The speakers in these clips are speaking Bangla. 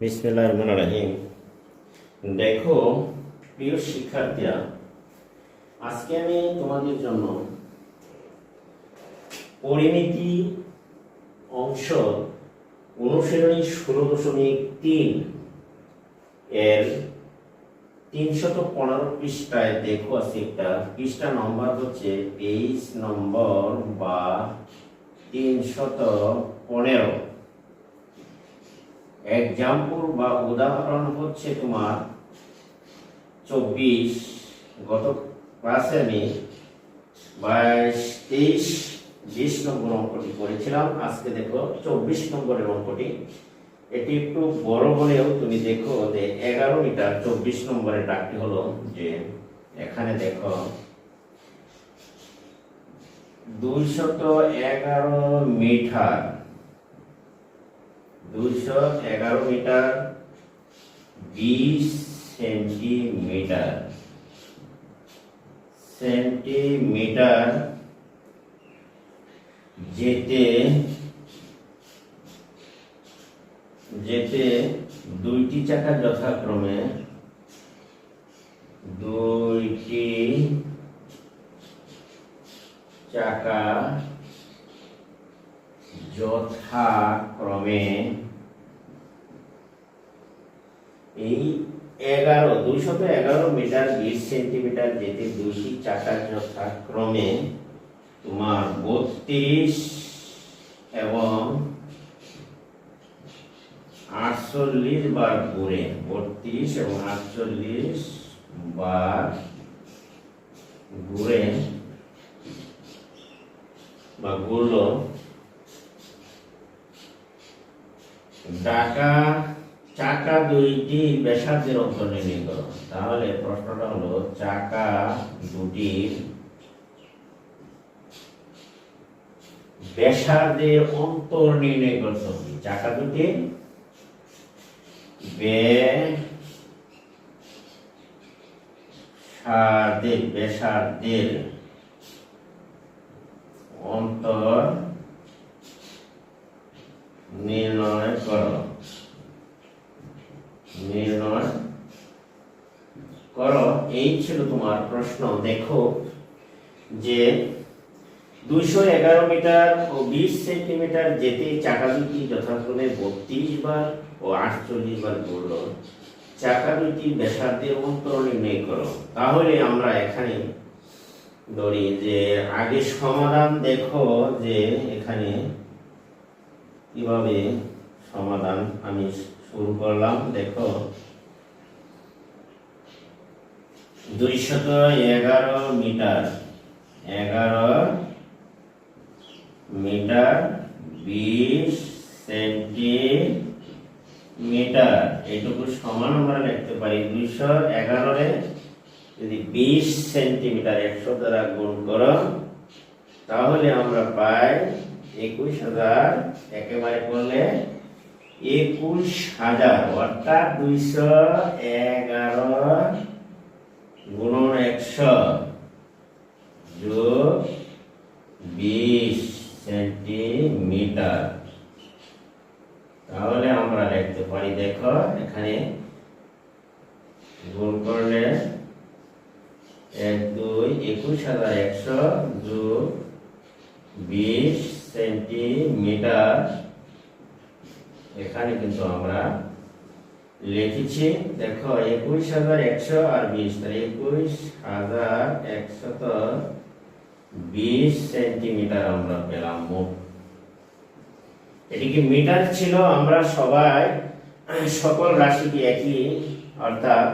বিসমিল্লাহ রহমান রাহিম দেখো, প্রিয় শিক্ষার্থীরা, আজকে আমি তোমাদের জন্য পরিমিতি অংশ অনুশীলনী ষোলো দশমিক তিন এর তিনশত পনেরো পৃষ্ঠায় দেখো আছে একটা। পৃষ্ঠা নম্বর হচ্ছে তেইশ নম্বর বা তিনশত পনেরো। এক্সাম্পল বা উদাহরণ হচ্ছে তোমার চব্বিশ, গত ক্লাসে আমি বাইশ, তেইশ, বিশ নম্বর অঙ্কটি করেছিলাম। আজকে দেখো চব্বিশ নম্বরের অঙ্কটি। এটি একটু বড় হলেও তুমি দেখো যে এগারো মিটার চব্বিশ নম্বরের ডাকটি হলো যে এখানে দেখো দুইশত এগারো মিটার। দুইশো এগারো মিটার বিশ সেন্টিমিটার। সেন্টিমিটার যেতে যেতে দুইটি চাকা যথাক্রমে দুইটি চাকা যথাক্রমে এই এগারো, দুইশত এগারো মিটার বিশ সেন্টিমিটার যেতে দুইটি চাকা যথাক্রমে তোমার বত্রিশ এবং আটচল্লিশ বার ঘুরে, বত্রিশ এবং আটচল্লিশ বার ঘুরে বা ঘুরলো ডাকা চাকা দুইটি ব্যাসার্ধের অন্তর নির্ণয় করো। তাহলে প্রশ্নটা হলো, চাকা দুটির ব্যাসার্ধের অন্তর নির্ণয় করতে হবে। চাকা দুটি, ব্যাসার্ধের ব্যাসার্ধের অন্তর নির্ণয় করো নির্ণয় করো এই ছিল তোমার প্রশ্ন, দেখো যে দুইশো এগারো মিটার ও বিশ সেন্টিমিটার যেতে চাকা দুটি যথাক্রমে বত্রিশ বার ও আটচল্লিশ বার ঘুরল চাকা দুটি ব্যাসার্ধের অন্তর নির্ণয় করো। তাহলে আমরা এখানে ধরি যে আগে সমাধান দেখো যে এখানে কীভাবে সমাধান আমি শুরু করলাম, দেখো। দুইশত এগারো মিটার। এগারো মিটার বিশ সেন্টিমিটার। এইটুকু সমান আমরা লিখতে পারি দুইশো এগারোরে যদি বিশ সেন্টিমিটার একশো দ্বারা গুণ করো, তাহলে আমরা পাই একুশ হাজার। একেবারে করলে একুশ হাজার, অর্থাৎ দুইশো এগারো গুণন একশো যোগ বিশ সেন্টিমিটার। তাহলে আমরা লিখতে পারি, দেখো এখানে গুণ করলে এক, দুই, একুশ হাজার একশো যোগ বিশ সেন্টিমিটার। এখানে কিন্তু আমরা লিখেছি, দেখো, একুশ হাজার একশো আর বিশ, তাহলে একুশ হাজার একশত বিশ সেন্টিমিটার আমরা পেলাম মোট। এটিকে মিটার ছিল? আমরা সবাই সকল রাশিকে একই, অর্থাৎ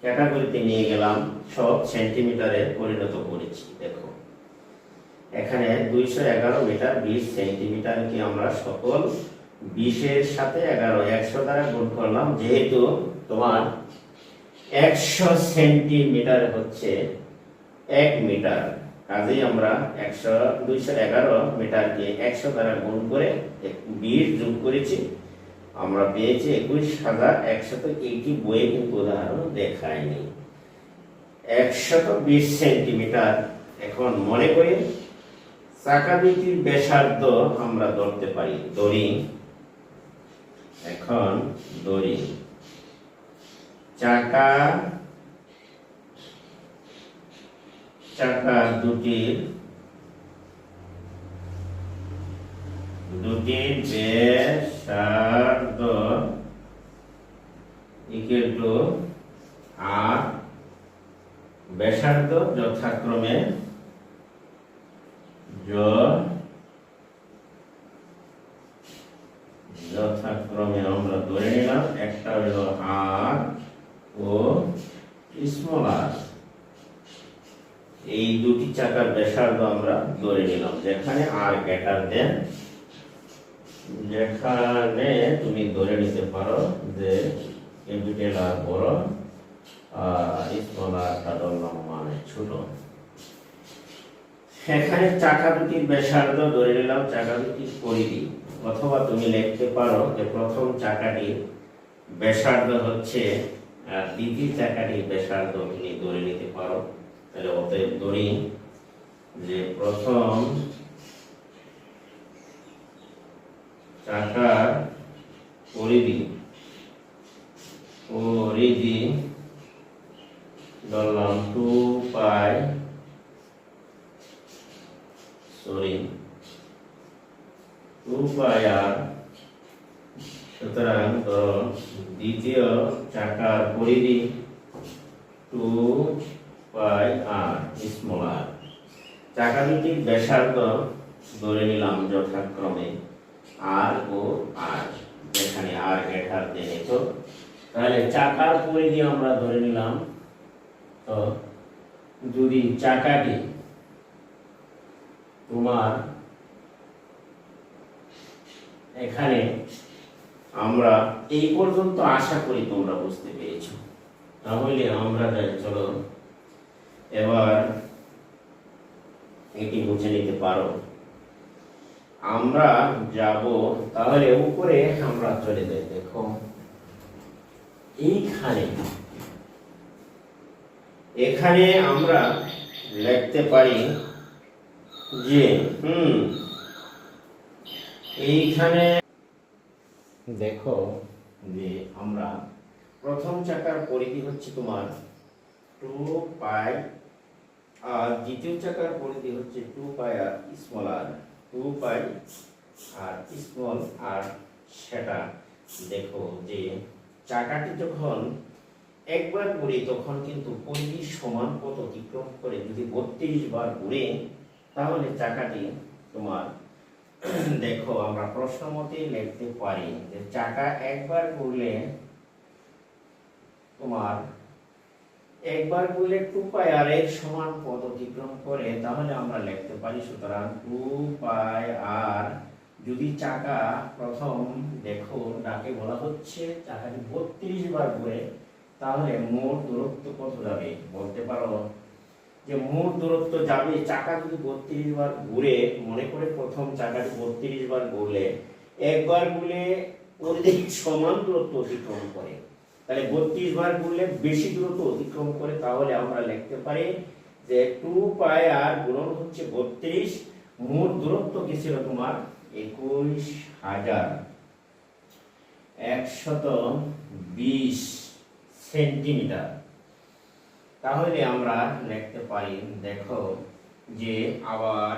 ক্যাটাগরিতে নিয়ে গেলাম, সব সেন্টিমিটারে পরিণত করেছি, দেখো। এখানে দুইশো এগারো মিটার, বিশ সেন্টিমিটারকে আমরা সকল বিশের সাথে এগারো, একশো দ্বারা গুণ করলাম, যেহেতু তোমার একশো সেন্টিমিটার হচ্ছে এক মিটার, কাজেই আমরা একশো, দুইশো এগারো মিটারকে একশো দ্বারা গুণ করে বিশ যোগ করেছি। আমরা পেয়েছি একুশ হাজার একশত এইটি বইয়ে কিন্তু উদাহরণ দেখায়নি। একশত বিশ সেন্টিমিটার, এখন মনে করি চাকা দুটির ব্যাসার্ধ আমরা ধরতে পারি, ধরি এখন দড়ি চাকা চাকা দুটির দুটি ব্যাসার্ধ ইকুয়াল টু আর ব্যাসার্ধ যথাক্রমে জ যথাক্রমে আমরা ধরে নিলাম, একটা হলো আর ও স্মল আর এই দুটি চাকার ব্যাসার্ধ আমরা ধরে নিলাম। যেখানে আর গ্রেটার দেন যেখানে তুমি ধরে নিতে পারো যে ক্যাপিটাল আর বড়, আর স্মল আরটা ধরলাম মানে ছোট। এখানে চাকা দুটির ব্যাসার্ধ ধরে নিলাম, চাকা দুটির পরিধি। অথবা তুমি লিখতে পারো যে প্রথম চাকাটির ব্যাসার্ধ হচ্ছে আর দ্বিতীয় চাকাটির ব্যাসার্ধ তুমি ধরে নিতে পারো। তাহলে অতএব ধরি যে প্রথম চাকার পরিধি পরিধি ধরলাম টু পাই সরি আর সুতরাং দ্বিতীয় চাকার পরিধি টু পাই আর স্মল আর চাকা দুটির ব্যাসার্ধ ধরে নিলাম যথাক্রমে আর ও আর যেখানে আর গেঠার দেনে তো তাহলে চাকার পরিধি আমরা ধরে নিলাম তো যদি চাকাটি তোমার এখানে আমরা এই পর্যন্ত আশা করি তোমরা বুঝতে পেরেছ। তাহলে আমরা যাই চলো, এবার এটি বুঝে নিতে পারো। আমরা যাব, তাহলে উপরে আমরা চলে যাই, দেখো। এইখানে, এখানে আমরা লিখতে পারি যে, হুম এইখানে দেখো যে আমরা প্রথম চাকার পরিধি হচ্ছে তোমার টু পাই আর দ্বিতীয় চাকার পরিধি হচ্ছে two pi r small r two pi r small r সেটা। দেখো যে চাকাটি যখন একবার ঘুরে তখন কিন্তু পরিধি সমান পথ অতিক্রম করে যদি বত্রিশ বার ঘুরে তাহলে চাকাটি তোমার দেখো, আমরা প্রশ্ন মতেই লিখতে পারি যে চাকা একবার ঘুরলে তোমার একবার ঘুরলে টু পাই আর এর সমান পথ অতিক্রম করে, তাহলে আমরা লিখতে পারি সুতরাং টু পাই আর যদি চাকা প্রথম দেখো ডাকে বলা হচ্ছে, চাকাটি বত্রিশ বার ঘুরে, তাহলে মোট দূরত্ব কত যাবে? বলতে পারো যে মোট দূরত্ব যাবে চাকা যদি বত্রিশ বার ঘুরে, মনে করে প্রথম চাকাটি বত্রিশ বার ঘুরলে, একবার ঘুরলে অধিক সমান দূরত্ব অতিক্রম করে। তাহলে বত্রিশ বার ঘুরলে বেশি দূরত্ব অতিক্রম করে, তাহলে আমরা লিখতে পারি যে টু পাই আর গুণন হচ্ছে বত্রিশ মোট দূরত্ব কি ছিল তোমার? একুশ হাজার একশত বিশ সেন্টিমিটার। তাহলে আমরা লিখতে পারি দেখো যে আবার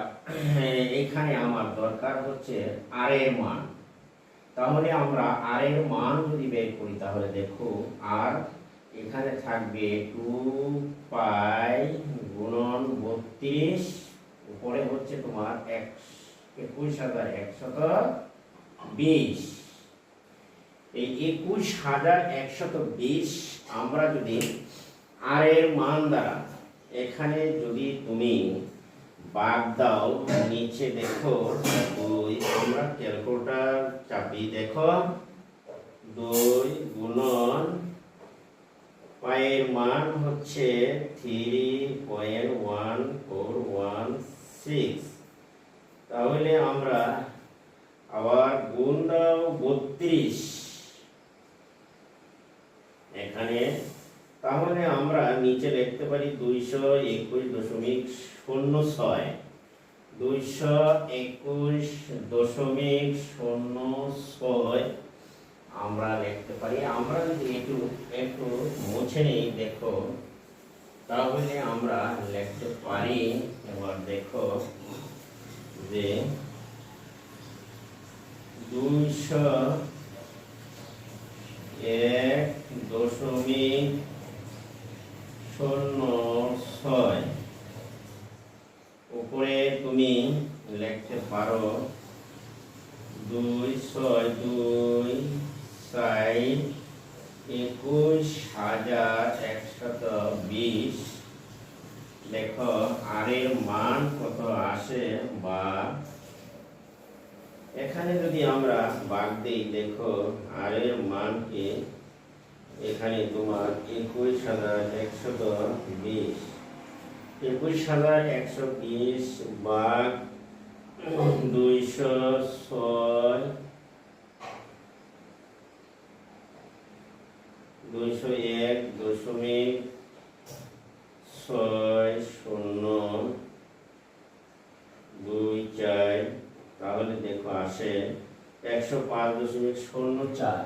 এখানে আমার দরকার হচ্ছে আর এর মান। তাহলে আমরা আর এর মান যদি বের করি, তাহলে দেখো আর এখানে থাকবে টু পাই গুণন বত্রিশ, উপরে হচ্ছে তোমার এক একুশ হাজার একশত বিশ। এই একুশ হাজার একশত বিশ আমরা যদি আর এর মান দ্বারা। এখানে যদি তুমি বাদ দাও, নিচে দেখো, দুই, আমরা ক্যালকুলেটার চাপি দেখো। দুই গুণন পায়ের মান হচ্ছে three point one four one six তাহলে আমরা আবার গুণ দাও বত্রিশ। এখানে তাহলে আমরা নিচে লিখতে পারি দুইশো একুশ দশমিক শূন্য ছয়। দুইশো একুশ দশমিক শূন্য ছয় আমরা লিখতে পারি। আমরা যদি একটু একটু মুছে নিই, দেখো, তাহলে আমরা লিখতে পারি, এবার দেখো যে দুইশো এক দশমিক শূন্য ছয়। উপরে তুমি লিখতে পারো দুই ছয় দুই চার একুশ হাজার একশত বিশ। দেখো আর এর মান কত আসে বা? এখানে যদি আমরা বাদ দিই, দেখো আর এর মানকে এখানে তোমার একুশ হাজার একশত বিশ। একুশ হাজার একশো বিশ বাঘ দুইশো ছয়। দুইশো এক দশমিক ছয় শূন্য দুই চার। তাহলে দেখো আসে একশো পাঁচ দশমিক শূন্য চার।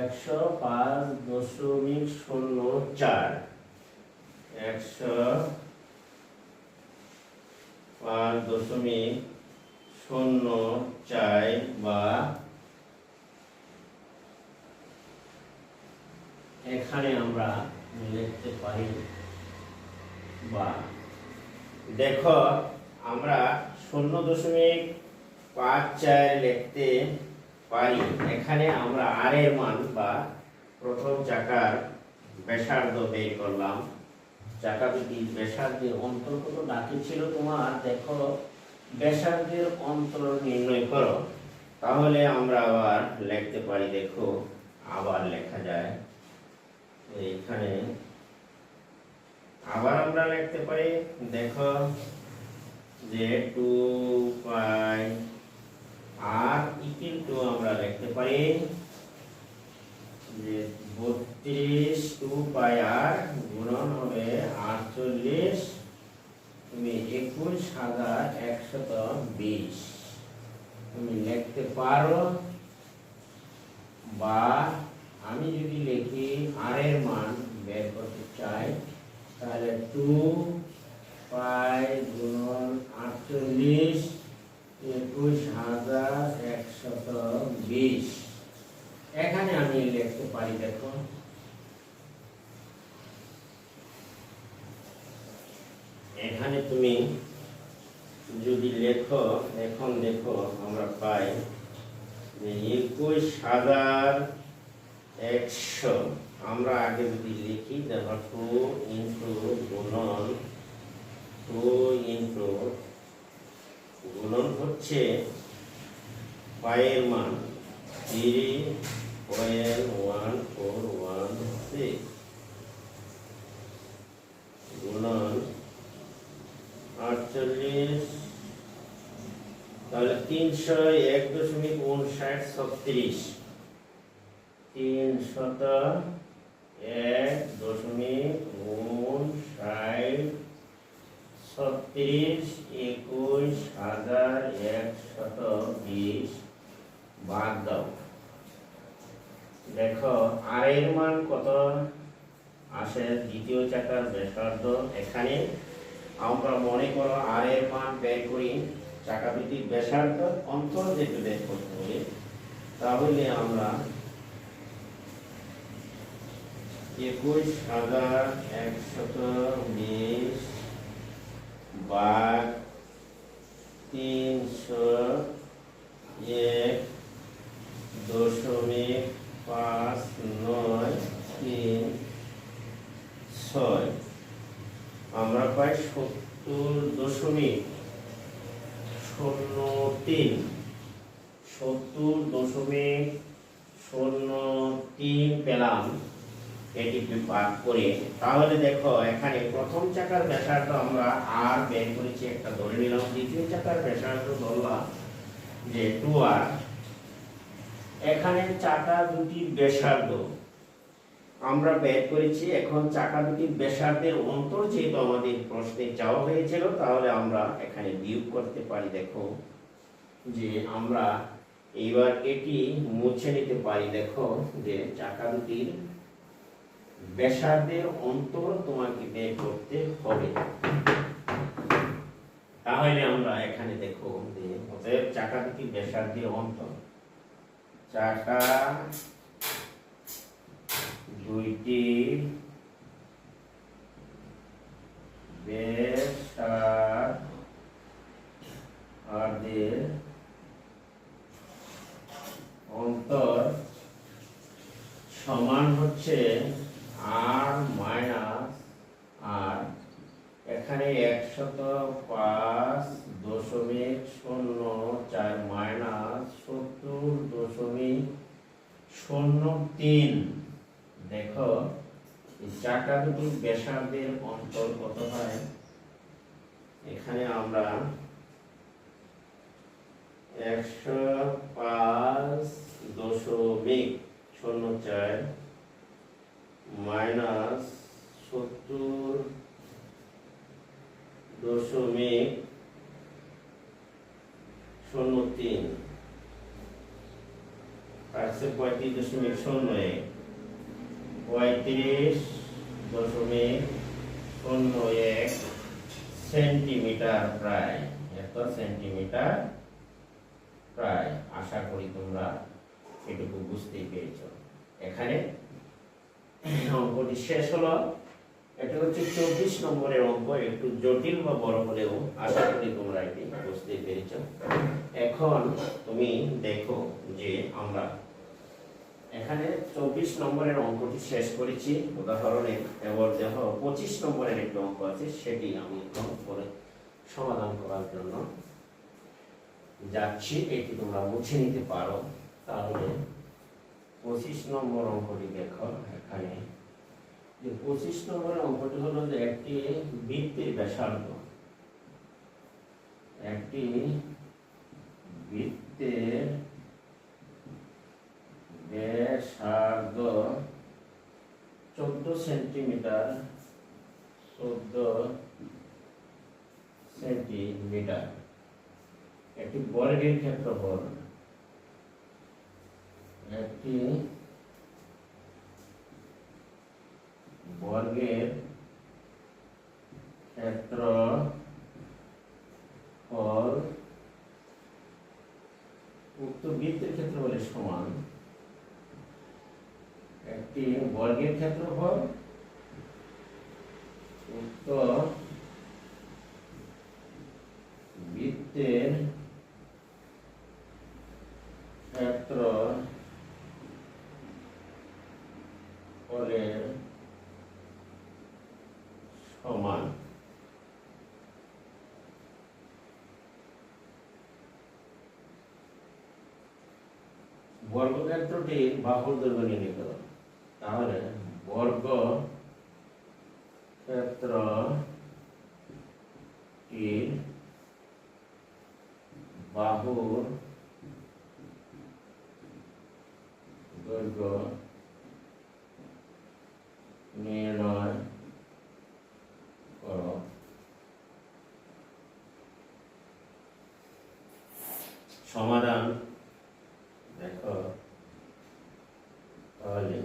একশো পাঁচ দশমিক শূন্য চার। একশো পাঁচ দশমিক শূন্য চার বা এখানে আমরা লিখতে পারি বা। দেখো, আমরা শূন্য দশমিক পাঁচ চার লিখতে পারি এখানে আমরা আর এর মান বা প্রথম চাকার ব্যাসার্ধ বের করলাম। চাকা দুটি ব্যাসার্ধের অন্তর কত বাকি ছিল তোমার, দেখো, ব্যাসার্ধের অন্তর নির্ণয় করো। তাহলে আমরা আবার লিখতে পারি, দেখো, আবার লেখা যায়। এইখানে আবার আমরা লিখতে পারি, দেখো, যে টু পাই আর ইকুয়াল আমরা লিখতে পারি যে বত্রিশ টু পাই আর গুণন হবে আটচল্লিশ তুমি একুশ হাজার একশত বিশ। তুমি লিখতে পারো বা আমি যদি লিখি আর এর মান বের করতে চাই, তাহলে টু পাই গুণন আটচল্লিশ একুশ হাজার একশত বিশ। এখানে আমি লিখতে পারি, দেখো। এখানে তুমি যদি লেখো, এখন দেখো আমরা পাই যে একুশ হাজার একশো। আমরা আগে যদি লিখি, দেখো, টু ইন্টু গুণন, টু ইন্টু গুণন হচ্ছে পায়ের মান। Three point one four one গুণন আটচল্লিশ। তাহলে তিনশো এক দশমিক উনষাট ছত্রিশ। তিনশত এক দশমিক উনষাট ছত্রিশ, একুশ, হাজার, একশত বিশ। বাদ দাও। দেখো মান কত? আসে দ্বিতীয় চাকার ব্যাসার্ধ। এখানে আমরা মনে করো মান বের করি। ব্যাসার্ধ অন্তর যেটা বের করতে হবে, তাহলে আমরা একুশ হাজার একশত বিশ বাঘ তিনশো এক দশমিক পাঁচ নয় তিন ছয়। আমরা পাই সত্তর দশমিক শূন্য তিন। সত্তর দশমিক শূন্য তিন পেলাম। এটিকে ভাগ করে। তাহলে দেখো, এখানে প্রথম চাকার ব্যাসার্ধ আমরা আর বের করেছি, একটা ধরে নিলাম। দ্বিতীয় চাকার ব্যাসার্ধ ধরলাম যে টু আর এখানে চাকা দুটি ব্যাসার্ধ আমরা বের করেছি। এখন চাকা দুটি ব্যাসার্ধের অন্তর যেহেতু আমাদের প্রশ্নে চাওয়া হয়েছিল, তাহলে আমরা এখানে বিয়োগ করতে পারি। দেখো যে আমরা এইবার এটি মুছে নিতে পারি। দেখো যে চাকা দুটির ব্যাসার্ধের অন্তর তোমাকে বের করতে হবে। তাহলে আমরা এখানে দেখো যে অতএব চাকা থেকে ব্যাসার্ধের অন্তর। চাকা দুইটি ব্যাসার্ধের অন্তর সমান হচ্ছে আর মাইনাস আর এখানে একশত পাঁচ দশমিক শূন্য চার মাইনাস সত্তর দশমিক শূন্য তিন দেখো এই দুটি ব্যাসার্ধের অন্তর কত হয় এখানে আমরা একশো পাঁচ দশমিক শূন্য চার মাইনাস সত্তর দশমিক শূন্য তিন। পাঁচশো পঁয়ত্রিশ দশমিক শূন্য এক। পঁয়ত্রিশ দশমিক শূন্য এক সেন্টিমিটার প্রায়, এত সেন্টিমিটার প্রায়। আশা করি তোমরা এটুকু বুঝতেই পেরেছ। এখানে অঙ্কটি শেষ হলো। এটা হচ্ছে চব্বিশ নম্বরের অঙ্ক, একটু জটিল বা বড় হলেও আশা করি তোমরা এটি বুঝতে পেরেছ। এখন তুমি দেখো যে আমরা এখানে চব্বিশ নম্বরের অঙ্কটি শেষ করেছি। উদাহরণে এবার দেখো, পঁচিশ নম্বরের একটি অঙ্ক আছে, সেটি আমি পরে সমাধান করার জন্য যাচ্ছি। এটি তোমরা মুছে নিতে পারো। তাহলে পঁচিশ নম্বর অঙ্কটি দেখো এখানে। যে পঁচিশ নম্বর অঙ্কটি হলো যে একটি বৃত্তের ব্যাসার্ধ। একটি বৃত্তের ব্যাসার্ধ চোদ্দ সেন্টিমিটার চোদ্দ সেন্টিমিটার। একটি বর্গের ক্ষেত্রফল। একটি বর্গের ক্ষেত্রফল উক্ত বৃত্তের ক্ষেত্রফলের সমান। একটি বর্গের ক্ষেত্রফল উক্ত বৃত্তের ক্ষেত্র ফলের সমান। বর্গক্ষেত্রটির বাহুর দৈর্ঘ্য নির্ণয় করো তাহলে বর্গ ক্ষেত্রটির বাহুর দৈর্ঘ্য নির্ণয় করো সমাধান দেখো তাহলে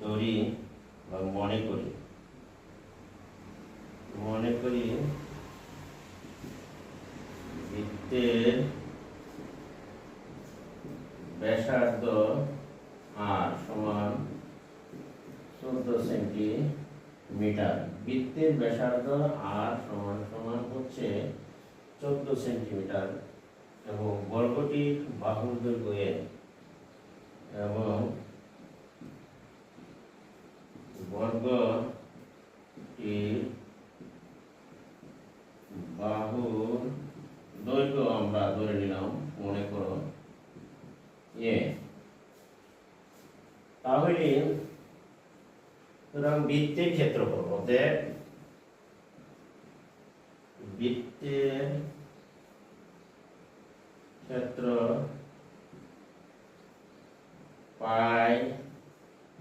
ধরি বা মনে করি মনে করি বৃত্তের ব্যাসার্ধ আর সমান চোদ্দ সেন্টিমিটার বৃত্তের ব্যাসার্ধ আর সমান সমান হচ্ছে চোদ্দ সেন্টিমিটার এবং বর্গটির বাহুর দৈর্ঘ্য এর এবং বর্গটির বাহুর দৈর্ঘ্য আমরা ধরে নিলাম, মনে করো, এ। তাহলে সুতরাং বৃত্তের ক্ষেত্রফল, অতএব বৃত্তের ক্ষেত্র পাই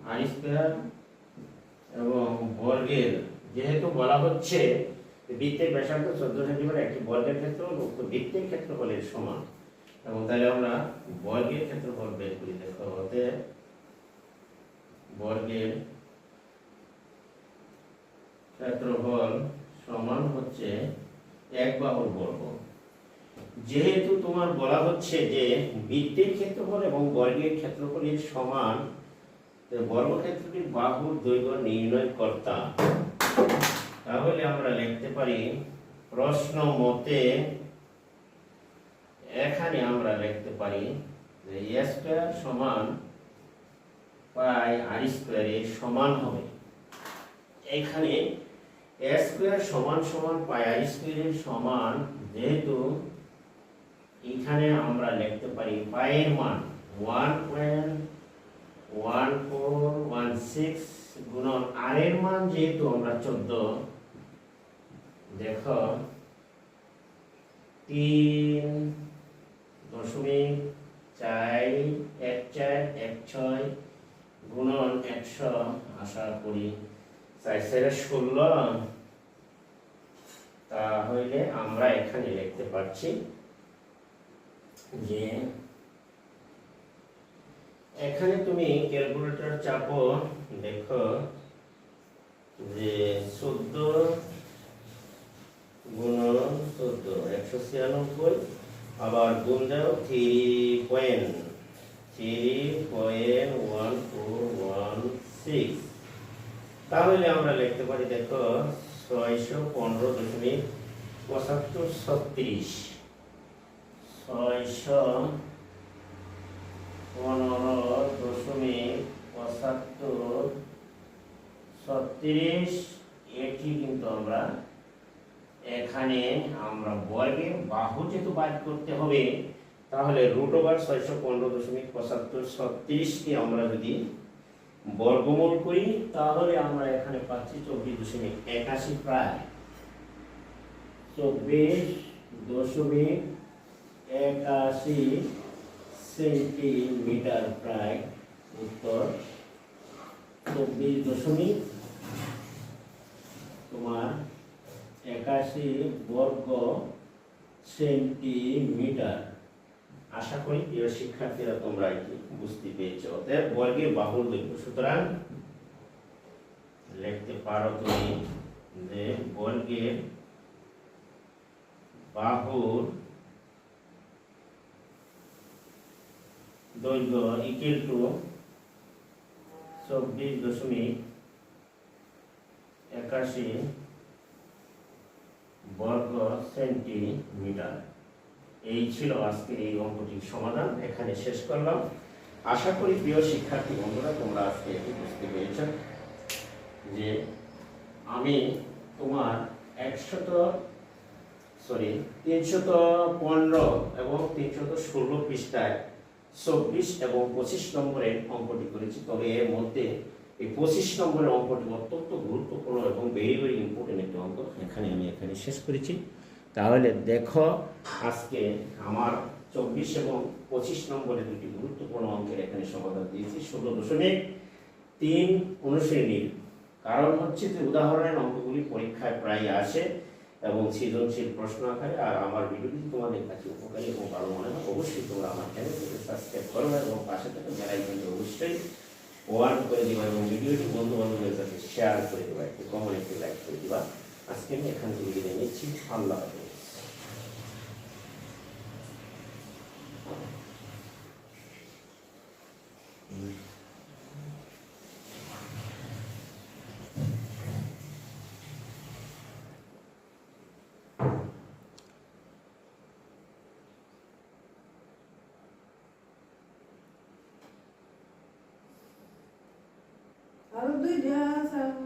আর স্কোয়ার এবং বর্গের। যেহেতু বলা হচ্ছে বৃত্তের ব্যাসার্ধ চোদ্দ সেন্টিমিটার একটি বর্গের ক্ষেত্র, উক্ত বৃত্তের ক্ষেত্রফলের সমান। এবং তাহলে আমরা বর্গের ক্ষেত্রফল বের করি। দেখো, অতএব বর্গের ক্ষেত্রফল সমান হচ্ছে এক বাহুর বর্গ। যেহেতু তোমার বলা হচ্ছে যে বৃত্তের ক্ষেত্রফল এবং বর্গের ক্ষেত্রফলের সমান, তো বর্গক্ষেত্রটির বাহুর দৈর্ঘ্য নির্ণয় করতাম তাহলে আমরা লিখতে পারি, প্রশ্ন মতে এখানে আমরা লিখতে পারি যে এ স্কোয়ার সমান পাই আর স্কোয়ারের সমান হবে। এখানে এ স্কোয়ার সমান সমান পাই আর স্কোয়ারের সমান, যেহেতু এখানে আমরা লিখতে পারি পায়ের মান one point one four, one six গুণন আর এর মান যেহেতু আমরা চোদ্দ, দেখো, তিন দশমিক চার, এক চার, এক ছয় গুণন একশো আশা করি চার চারে ষোলো, তাহলে আমরা এখানে লিখতে পারছি যে এখানে তুমি ক্যালকুলেটর চাপো, দেখো যে চোদ্দ গুণন চোদ্দ, একশো ছিয়ানব্বই, আবার গুণ দাও three point three point one four one six তাহলে আমরা লিখতে পারি, দেখো, ছয়শো পনেরো দশমিক পঁচাত্তর ছত্রিশ। ছয়শো পনেরো দশমিক পঁচাত্তর ছত্রিশ, এটি কিন্তু আমরা, এখানে আমরা বর্গের বাহু যেহেতু বাদ করতে হবে, তাহলে রুট ওভার ছয়শো পনেরো দশমিক পঁচাত্তর ছত্রিশকে আমরা যদি বর্গমূল করি, তাহলে আমরা এখানে পাচ্ছি চব্বিশ দশমিক একাশি প্রায়। চব্বিশ দশমিক একাশি সেন্টিমিটার প্রায় উত্তর চব্বিশ দশমিক। তোমার একাশি বর্গ সেন্টিমিটার। আশা করি প্রিয় শিক্ষার্থীরা তোমরা এটি বুঝতে পেরেছ। অতএব বর্গের বাহুর দৈর্ঘ্য। সুতরাং লিখতে পারো তুমি যে বর্গের বাহুর দৈর্ঘ্য ইকুয়াল টু চব্বিশ দশমিক একাশি বর্গ সেন্টিমিটার। এই ছিল আজকের এই অঙ্কটির সমাধান। এখানে শেষ করলাম। আশা করি প্রিয় শিক্ষার্থী বন্ধুরা, তোমরা আজকে এটি বুঝতে পেরেছ যে আমি তোমার একশত সরি তিনশত পনেরো এবং তিনশত ষোলো পৃষ্ঠায় চব্বিশ এবং পঁচিশ নম্বরের অঙ্কটি করেছি। তবে এর মধ্যে এই পঁচিশ নম্বরের অঙ্কটি অত্যন্ত গুরুত্বপূর্ণ এবং ভেরি ভেরি ইম্পর্টেন্ট একটি অঙ্ক। এখানে আমি এখানে শেষ করেছি। তাহলে দেখো, আজকে আমার চব্বিশ এবং পঁচিশ নম্বরের দুটি গুরুত্বপূর্ণ অঙ্কের এখানে সমাধান দিয়েছি। ষোলো দশমিক তিন অনুশ্রেণীর কারণ হচ্ছে যে উদাহরণের অঙ্কগুলি পরীক্ষায় প্রায় আসে। এবং সৃজনশীল প্রশ্ন আকারে আর আমার ভিডিওটি তোমাদের কাছে উপকারী এবং ভালো মনে হয়, অবশ্যই তোমরা আমার চ্যানেলটিকে সাবস্ক্রাইব করো এবং পাশে থেকে বেলাইকনটি অবশ্যই ওয়ার্ক করে দিবা এবং ভিডিওটি বন্ধু বান্ধবের কাছে শেয়ার করে দিবা, একটু কমন একটি লাইক করে দিবা। আজকে আমি এখান থেকে নিচ্ছি। আল্লাহ হাফেজ আরও দুই যা